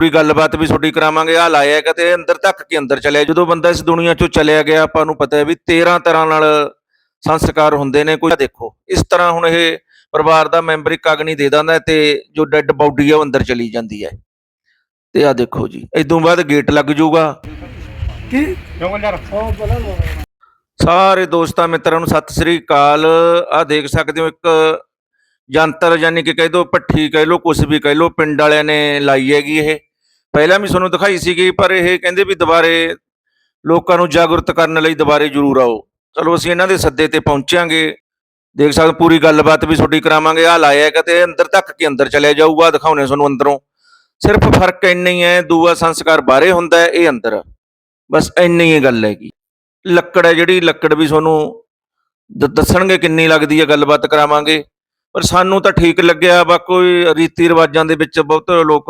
ਪੂਰੀ ਗੱਲਬਾਤ ਵੀ ਤੁਹਾਡੀ ਕਰਾਵਾਂਗੇ ਆ ਲਾਇਆ ਕਿਤੇ ਅੰਦਰ ਤੱਕ ਕੇ ਅੰਦਰ ਚਲਿਆ। ਜਦੋਂ ਬੰਦਾ ਇਸ ਦੁਨੀਆ ਚੋਂ ਚਲਿਆ ਗਿਆ ਆਪਾਂ ਨੂੰ ਪਤਾ ਹੈ ਵੀ 13 ਤਰ੍ਹਾਂ ਨਾਲ ਸੰਸਕਾਰ ਹੁੰਦੇ ਨੇ। ਕੋਈ ਦੇਖੋ ਇਸ ਤਰ੍ਹਾਂ ਹੁਣ ਇਹ ਪਰਿਵਾਰ ਦਾ ਮੈਂਬਰ ਇੱਕ ਅਗਨੀ ਦੇ ਦਿੰਦਾ ਤੇ ਜੋ ਡੈੱਡ ਬਾਡੀ ਹੈ ਉਹ ਅੰਦਰ ਚਲੀ ਜਾਂਦੀ ਹੈ। ਤੇ ਆ ਦੇਖੋ ਜੀ ਇਦੋਂ ਬਾਅਦ ਗੇਟ ਲੱਗ ਜਾਊਗਾ। ਕੀ? ਸਾਰੇ ਦੋਸਤਾਂ ਮਿੱਤਰਾਂ ਨੂੰ ਸਤਿ ਸ੍ਰੀ ਅਕਾਲ। ਆ ਦੇਖ ਸਕਦੇ ਹੋ ਇੱਕ ਜੰਤਰ ਯਾਨੀ ਕਿ ਕਹਿ ਦੋ ਪੱਠੀ ਕਹਿ ਲੋ ਕੁਛ ਵੀ ਕਹਿ ਲੋ ਪਿੰਡ ਵਾਲਿਆਂ ਨੇ ਲਾਈ ਹੈਗੀ ਇਹ। ਪਹਿਲਾਂ ਵੀ ਤੁਹਾਨੂੰ ਦਿਖਾਈ ਸੀਗੀ ਪਰ ਇਹ ਕਹਿੰਦੇ ਵੀ ਦੁਬਾਰੇ ਲੋਕਾਂ ਨੂੰ ਜਾਗਰੂਕ ਕਰਨ ਲਈ ਦੁਬਾਰੇ ਜ਼ਰੂਰ ਆਓ। ਚਲੋ ਅਸੀਂ ਇਹਨਾਂ ਦੇ ਸੱਦੇ ਤੇ ਪਹੁੰਚਾਂਗੇ। ਦੇਖ ਸਕਦੇ ਪੂਰੀ ਗੱਲਬਾਤ ਵੀ ਤੁਹਾਡੀ ਕਰਾਵਾਂਗੇ। ਆ ਲਾਇਆ ਕਿਤੇ ਅੰਦਰ ਤੱਕ ਕਿ ਅੰਦਰ ਚਲਿਆ ਜਾਊਗਾ। ਦਿਖਾਉਣੇ ਤੁਹਾਨੂੰ ਅੰਦਰੋਂ। ਸਿਰਫ ਫ਼ਰਕ ਇੰਨਾ ਹੀ ਹੈ, ਦੂਆ ਸੰਸਕਾਰ ਬਾਹਰੇ ਹੁੰਦਾ ਇਹ ਅੰਦਰ। ਬਸ ਇੰਨੀ ਹੀ ਗੱਲ ਹੈਗੀ। ਲੱਕੜ ਹੈ ਜਿਹੜੀ, ਲੱਕੜ ਵੀ ਤੁਹਾਨੂੰ ਦ- ਦੱਸਣਗੇ ਕਿੰਨੀ ਲੱਗਦੀ ਹੈ, ਗੱਲਬਾਤ ਕਰਾਵਾਂਗੇ। ਪਰ ਸਾਨੂੰ ਤਾਂ ਠੀਕ ਲੱਗਿਆ ਬਾ ਕੋਈ ਰੀਤੀ ਰਿਵਾਜਾਂ ਦੇ ਵਿੱਚ ਬਹੁਤ ਲੋਕ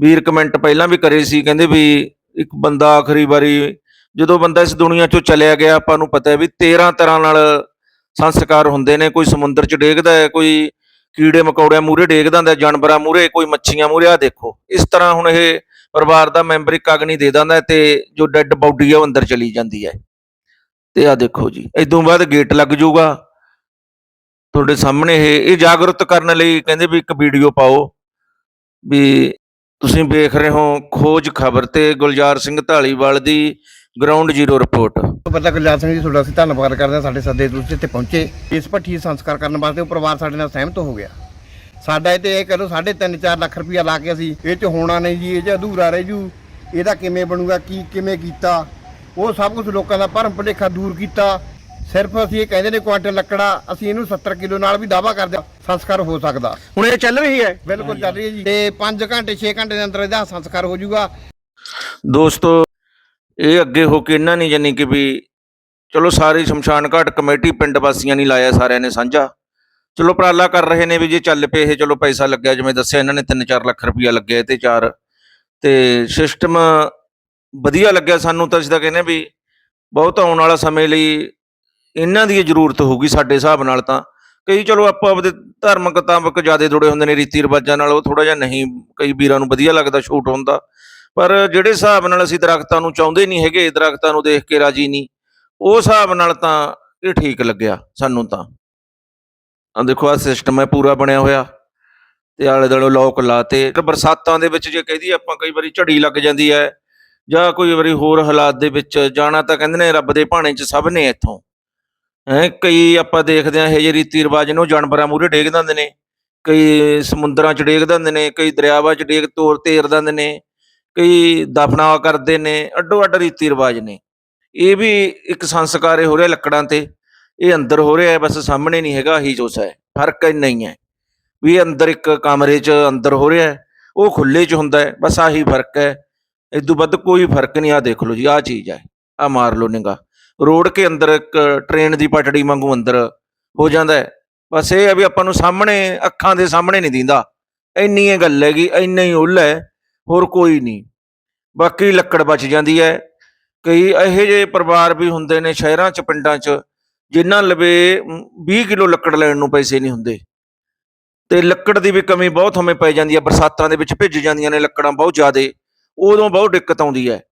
ਵੀਰ ਕਮੈਂਟ ਪਹਿਲਾਂ ਵੀ ਕਰੇ ਸੀ, ਕਹਿੰਦੇ ਵੀ ਇੱਕ ਬੰਦਾ ਆਖਰੀ ਵਾਰੀ ਜਦੋਂ ਬੰਦਾ ਇਸ ਦੁਨੀਆ ਚੋਂ ਚਲਿਆ ਗਿਆ, ਆਪਾਂ ਨੂੰ ਪਤਾ ਹੈ ਵੀ 13 ਤਰ੍ਹਾਂ ਨਾਲ ਸੰਸਕਾਰ ਹੁੰਦੇ ਨੇ, ਕੋਈ ਸਮੁੰਦਰ 'ਚ ਡੇਗਦਾ ਹੈ, ਕੋਈ ਕੀੜੇ ਮਕੌੜਿਆਂ ਮੂਰੇ ਡੇਗਦਾ ਹੁੰਦਾ ਜਾਨਵਰਾਂ ਮੂਰੇ ਕੋਈ ਮੱਛੀਆਂ ਮੂਰੇ ਆ ਦੇਖੋ, ਇਸ ਤਰ੍ਹਾਂ ਹੁਣ ਇਹ ਪਰਿਵਾਰ ਦਾ ਮੈਂਬਰ ਇੱਕ ਅਗਨੀ ਦੇ ਦਿੰਦਾ ਤੇ ਜੋ ਡੈੱਡ ਬਾਡੀ ਆ ਉਹ ਅੰਦਰ ਚਲੀ ਜਾਂਦੀ ਹੈ। ਤੇ ਆ ਦੇਖੋ ਜੀ, ਇਦੋਂ ਬਾਅਦ ਗੇਟ ਲੱਗ ਜਾਊਗਾ। ਤੁਹਾਡੇ ਸਾਹਮਣੇ ਇਹ ਇਹ ਜਾਗਰੂਕ ਕਰਨ ਲਈ ਕਹਿੰਦੇ ਵੀ ਇੱਕ ਵੀਡੀਓ ਪਾਓ ਵੀ ਤੁਸੀਂ ਵੇਖ ਰਹੇ ਹੋ ਖੋਜ ਖਬਰ ਤੇ ਗੁਲਜ਼ਾਰ ਸਿੰਘ ਢਾਲੀਵਾਲ ਦੀ ਗਰਾਊਂਡ ਜ਼ੀਰੋ ਰਿਪੋਰਟ। ਪਤਾ ਗੁਰਜਾਤ ਸਿੰਘ ਜੀ, ਤੁਹਾਡਾ ਅਸੀਂ ਧੰਨਵਾਦ ਕਰਦੇ ਹਾਂ ਸਾਡੇ ਸੱਦੇ ਤੁਸੀਂ ਇੱਥੇ ਪਹੁੰਚੇ। ਇਸ ਭੱਠੀ ਸੰਸਕਾਰ ਕਰਨ ਵਾਸਤੇ ਉਹ ਪਰਿਵਾਰ ਸਾਡੇ ਨਾਲ ਸਹਿਮਤ ਹੋ ਗਿਆ। ਸਾਡਾ ਇਹ ਤੇ ਇਹ ਕਰੋ 3.5 4 ਲੱਖ ਰੁਪਇਆ ਲਾ ਕੇ ਅਸੀਂ ਇਹ ਚ ਹੋਣਾ ਨਹੀਂ ਜੀ, ਇਹ ਚ ਅਧੂਰਾ ਰਹਿ ਜੂ। ਇਹਦਾ ਕਿਵੇਂ ਬਣੂਗਾ, ਕੀ ਕਿਵੇਂ ਕੀਤਾ? ਉਹ ਸਭ ਕੁਝ ਲੋਕਾਂ ਦਾ ਭਰਮ ਭੁਲੇਖਾ ਦੂਰ ਕੀਤਾ। ਸਿਰਫ ਅਸੀਂ ਇਹ ਕਹਿੰਦੇ ਨੇ ਕੁਆਂਟਲ ਲੱਕੜਾ ਅਸੀਂ ਇਹਨੂੰ 70 ਕਿਲੋ ਨਾਲ ਵੀ ਦਾਵਾ ਕਰਦੇ ਹਾਂ ਸੰਸਕਾਰ ਹੋ ਸਕਦਾ। ਹੁਣ ਇਹ ਚੱਲ ਰਹੀ ਹੈ? ਬਿਲਕੁਲ ਚੱਲ ਰਹੀ ਹੈ ਜੀ। ਤੇ 5 ਘੰਟੇ 6 ਘੰਟੇ ਦੇ ਅੰਦਰ ਇਹਦਾ ਸੰਸਕਾਰ ਹੋ ਜਾਊਗਾ। ਦੋਸਤੋ ਇਹ ਅੱਗੇ ਹੋ ਕੇ ਇਹਨਾਂ ਨੇ ਜਾਨੀ ਕਿ ਵੀ ਚਲੋ ਸਾਰੀ ਸ਼ਮਸ਼ਾਨ ਘਾਟ ਕਮੇਟੀ ਪਿੰਡ ਵਾਸੀਆਂ ਨੇ ਲਾਇਆ ਸਾਰਿਆਂ ਨੇ ਸਾਂਝਾ। ਚਲੋ ਉਪਰਾਲਾ ਕਰ ਰਹੇ ਨੇ ਵੀ ਜੇ ਚੱਲ ਪਏ ਇਹ ਚਲੋ ਪੈਸਾ ਲੱਗਿਆ ਜਿਵੇਂ ਦੱਸਿਆ ਇਹਨਾਂ ਨੇ 3-4 ਲੱਖ ਰੁਪਇਆ ਲੱਗਿਆ ਤੇ ਚਾਰ। ਤੇ ਸਿਸਟਮ ਵਧੀਆ ਲੱਗਿਆ ਸਾਨੂੰ ਤਾਂ ਅਸੀਂ ਤਾਂ ਕਹਿੰਦੇ ਵੀ ਬਹੁਤ ਆਉਣ ਵਾਲਾ ਸਮੇਂ ਲਈ ਇਹਨਾਂ ਦੀ ਇਹ ਜ਼ਰੂਰਤ ਹੋਊਗੀ ਸਾਡੇ ਹਿਸਾਬ ਨਾਲ ਤਾਂ। ਕਈ ਚਲੋ ਆਪਾਂ ਆਪਦੇ ਧਾਰਮਿਕ ਤਾਮਕ ਜ਼ਿਆਦਾ ਜੁੜੇ ਹੁੰਦੇ ਨੇ ਰੀਤੀ ਰਿਵਾਜਾਂ ਨਾਲ, ਉਹ ਥੋੜਾ ਜਿਹਾ ਨਹੀਂ, ਕਈ ਵੀਰਾਂ ਨੂੰ ਵਧੀਆ ਲੱਗਦਾ ਛੂਟ ਹੁੰਦਾ ਪਰ ਜਿਹੜੇ ਹਿਸਾਬ ਨਾਲ ਅਸੀਂ ਦਰਖਤਾਂ ਨੂੰ ਚਾਹੁੰਦੇ ਨਹੀਂ ਹੈਗੇ ਦਰਖਤਾਂ ਨੂੰ ਦੇਖ ਕੇ ਰਾਜੀ ਨਹੀਂ, ਉਹ ਹਿਸਾਬ ਨਾਲ ਤਾਂ ਇਹ ਠੀਕ ਲੱਗਿਆ ਸਾਨੂੰ ਤਾਂ। ਆ ਦੇਖੋ ਆ ਸਿਸਟਮ ਹੈ, ਪੂਰਾ ਬਣਿਆ ਹੋਇਆ। ਤੇ ਆਲੇ ਦੁਆਲੇ ਲੋਕ ਲਾਤੇ। ਤੇ ਬਰਸਾਤਾਂ ਦੇ ਵਿੱਚ ਜੇ ਕਹਦੀ ਆਪਾਂ, ਕਈ ਵਾਰੀ ਝੜੀ ਲੱਗ ਜਾਂਦੀ ਹੈ, ਜਾਂ ਕੋਈ ਵਾਰੀ ਹੋਰ ਹਾਲਾਤ ਦੇ ਵਿੱਚ ਜਾਣਾ ਤਾਂ ਕਹਿੰਦੇ ਨੇ ਰੱਬ ਦੇ ਭਾਣੇ 'ਚ ਸਭ ਨੇ ਇੱਥੋਂ। ਹੈ, ਕਈ ਆਪਾਂ ਦੇਖਦੇ ਆ ਇਹ ਜਿਹੇ ਰੀਤੀ ਰਿਵਾਜ ਨੂੰ ਜਾਨਵਰਾਂ ਮੂਹਰੇ ਡੇਗ ਦਿੰਦੇ ਨੇ, ਕਈ ਸਮੁੰਦਰਾਂ 'ਚ ਡੇਗ ਦਿੰਦੇ ਨੇ, ਕਈ ਦਰਿਆਵਾਂ 'ਚ ਡੇਗ, ਤੋਰ ਤੇਰ ਦਿੰਦੇ ਨੇ, ਕਈ ਦਫਨਾਵਾ ਕਰਦੇ ਨੇ, ਅੱਡੋ ਅੱਡ ਰੀਤੀ ਰਿਵਾਜ ਨੇ। ਇਹ ਵੀ ਇੱਕ ਸੰਸਕਾਰ ਇਹ ਹੋ ਰਿਹਾ ਲੱਕੜਾਂ ਤੇ, ਇਹ ਅੰਦਰ ਹੋ ਰਿਹਾ ਹੈ, ਬਸ ਸਾਹਮਣੇ ਨਹੀਂ ਹੈਗਾ ਹੀ ਜੋਸ ਹੈ, ਫ਼ਰਕ ਇੰਨਾ ਹੀ ਹੈ। ਵੀ ਇਹ ਅੰਦਰ ਇੱਕ ਕਮਰੇ 'ਚ ਅੰਦਰ ਹੋ ਰਿਹਾ ਉਹ ਖੁੱਲੇ 'ਚ ਹੁੰਦਾ ਹੈ, ਬਸ ਆਹੀ ਫ਼ਰਕ ਹੈ ਇਦੋਂ ਵੱਧ ਕੋਈ ਫ਼ਰਕ ਨਹੀਂ ਆ ਦੇਖ ਲਓ ਜੀ, ਆਹ ਚੀਜ਼ ਹੈ ਆ ਮਾਰ ਲਓ ਨਿਗਾ ਰੋਡ ਕੇ ਅੰਦਰ ਇੱਕ ਟ੍ਰੇਨ ਦੀ ਪਟੜੀ ਵਾਂਗੂ ਅੰਦਰ ਹੋ ਜਾਂਦਾ ਹੈ। ਬਸ ਇਹ ਹੈ ਵੀ ਆਪਾਂ ਨੂੰ ਸਾਹਮਣੇ ਅੱਖਾਂ ਦੇ ਸਾਹਮਣੇ ਨਹੀਂ ਦਿੰਦਾ। ਇੰਨੀ ਇਹ ਗੱਲ ਹੈਗੀ ਇੰਨਾ ਹੀ ਉੱਲ ਹੈ ਹੋਰ ਕੋਈ ਨਹੀਂ। ਬਾਕੀ ਲੱਕੜ ਬਚ ਜਾਂਦੀ ਹੈ। ਕਈ ਇਹੋ ਜਿਹੇ ਪਰਿਵਾਰ ਵੀ ਹੁੰਦੇ ਨੇ ਸ਼ਹਿਰਾਂ 'ਚ ਪਿੰਡਾਂ 'ਚ ਜਿਨ੍ਹਾਂ ਲਵੇ ਮ, 20 ਕਿਲੋ ਲੱਕੜ ਲੈਣ ਨੂੰ ਪੈਸੇ ਨਹੀਂ ਹੁੰਦੇ। ਤੇ ਲੱਕੜ ਦੀ ਵੀ ਕਮੀ ਬਹੁਤ ਹਮੇ ਪੈ ਜਾਂਦੀ ਹੈ ਬਰਸਾਤਾਂ ਦੇ ਵਿੱਚ ਭਿੱਜ ਜਾਂਦੀਆਂ ਨੇ ਲੱਕੜਾਂ ਬਹੁਤ ਜ਼ਿਆਦੇ ਉਦੋਂ ਬਹੁਤ ਦਿੱਕਤ ਆਉਂਦੀ ਹੈ।